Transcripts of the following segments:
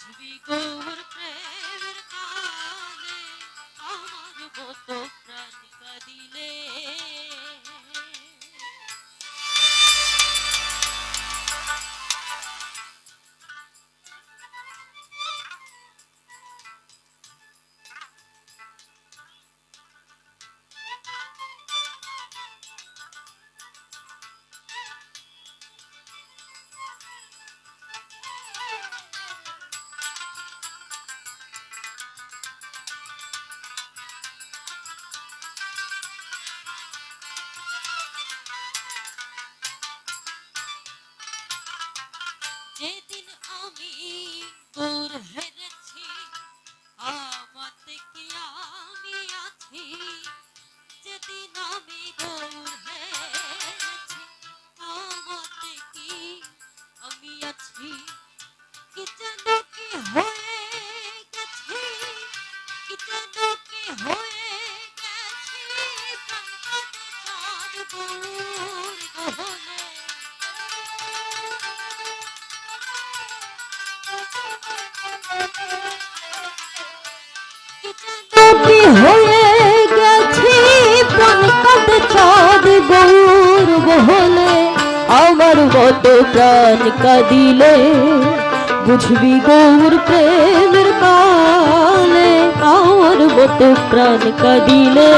বুঝবি গৌর প্রেমের কালে আমার মতো প্রাণ কাঁদিলে যেদিন আমি দূর হেরেছি, আমাতে কি আমি আছি? যেদিন আমি দূর হেরেছি, আমাতে কি আমি আছি? কি যেন হয়ে গেছি কাঁদে চাঁদ গৌর বহলে। আমার মতো প্রাণ কাঁদিলে বুঝবি গৌর প্রেমের কালে। আমার মতো প্রাণ কাঁদিলে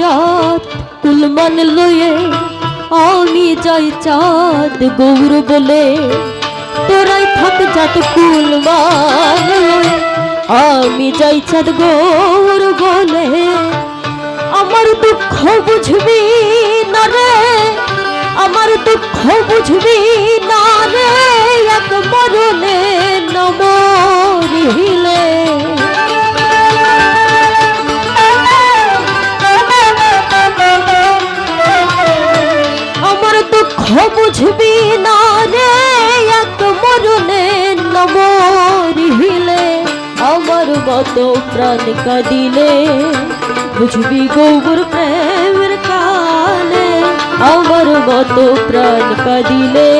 জাত কুলমান লয়ে আমি যাই চাঁদ, গৌর বলে। তোরাই থাক জাত কুলমান লয়ে আমি যাই চাঁদ, গৌর বলে। আমার দুঃখ বুঝবি না রে, আমার দুঃখ বুঝবি না রে, এক মরণে দুঃখ বুঝবি না রে, এক মরণে নমরিলে আমার মতো প্রাণ কাঁদিলে। বুঝবি গৌর প্রেমের কালে, আমার মতো প্রাণ কাঁদিলে।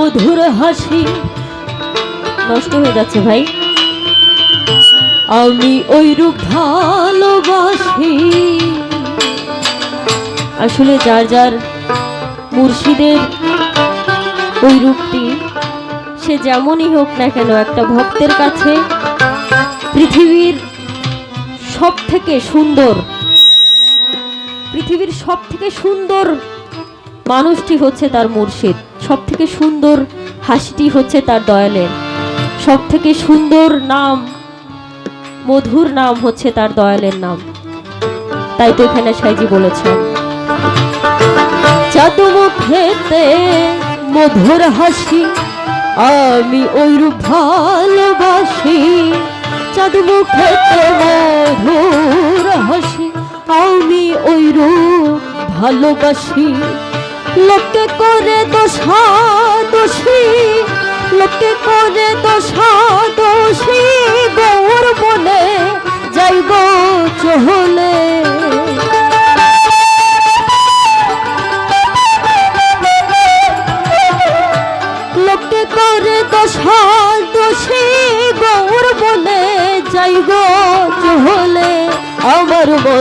মধুর হাসি। নষ্ট হয়ে যাচ্ছে ভাই। আমি ওই রূপ ভালোবাসি। আসলে যার যার মুর্শিদের ওই রূপটি, সে যেমনই হোক না কেন একটা ভক্তের কাছে পৃথিবীর সব থেকে সুন্দর, পৃথিবীর সব থেকে সুন্দর মানুষটি হচ্ছে তার মুর্শিদ। সব থেকে সুন্দর হাসিটি হচ্ছে তার দয়ালের। সব থেকে সুন্দর নাম, মধুর নাম হচ্ছে তার দয়ালের নাম। তাই তো এখানে সাইজি বলেছেন চাঁদু মুখেতে মধুর হাসি, আমি ওইরূপ ভালোবাসি। চাঁদ মুখেতে মধুর হাসি, আমি ওইরূপ ভালোবাসি। লোকে করে দোষা দোষী লোকে করে দোষা দোষী গৌর বলে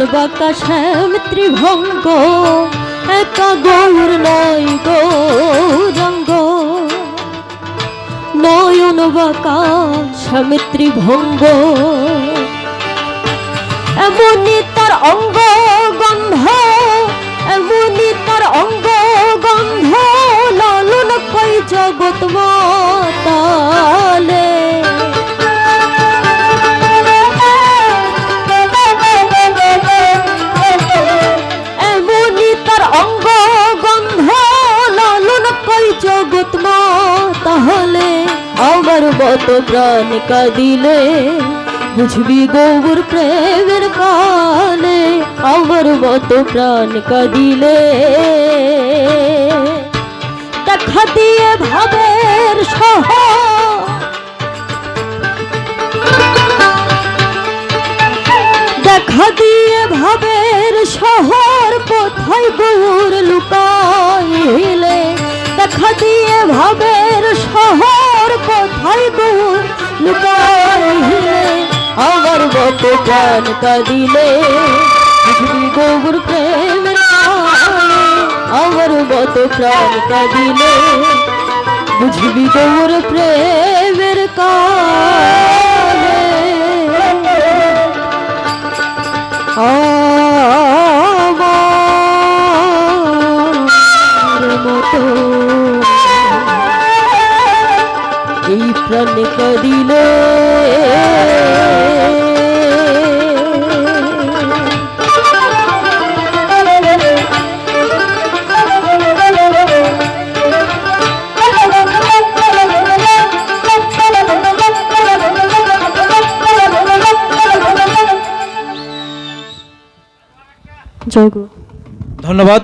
নয়ন বাঁকা শ্যাম ত্রিভঙ্গ, একা গৌর নয় গৌরাঙ্গ নয়ন বাঁকা ত্রিভঙ্গ এমনি তার অঙ্গ গন্ধ এমনি তার অঙ্গ গন্ধ। লালন কই জগৎ জগৎ মা, তাহলে আমার মত প্রাণ কাঁদিলে বুঝবি গৌর প্রেমের কানে, আমার মত প্রাণ কাঁদিলে। দেখা দিয়ে ভাবের সহ। দেখা দিয়ে ভাবের শহর কোথায় গৌর লুকাইলে দেখা দিয়ে ভাবের শহর কোথায় দূর? লুকাইলে, আমার মত প্রাণ কাঁদিলে গোবর কানে আমার মত প্রাণ কাঁদিলে বুঝবি গৌর প্রেমের কানে এই প্রাণ করিলে জয় গুরু ধন্যবাদ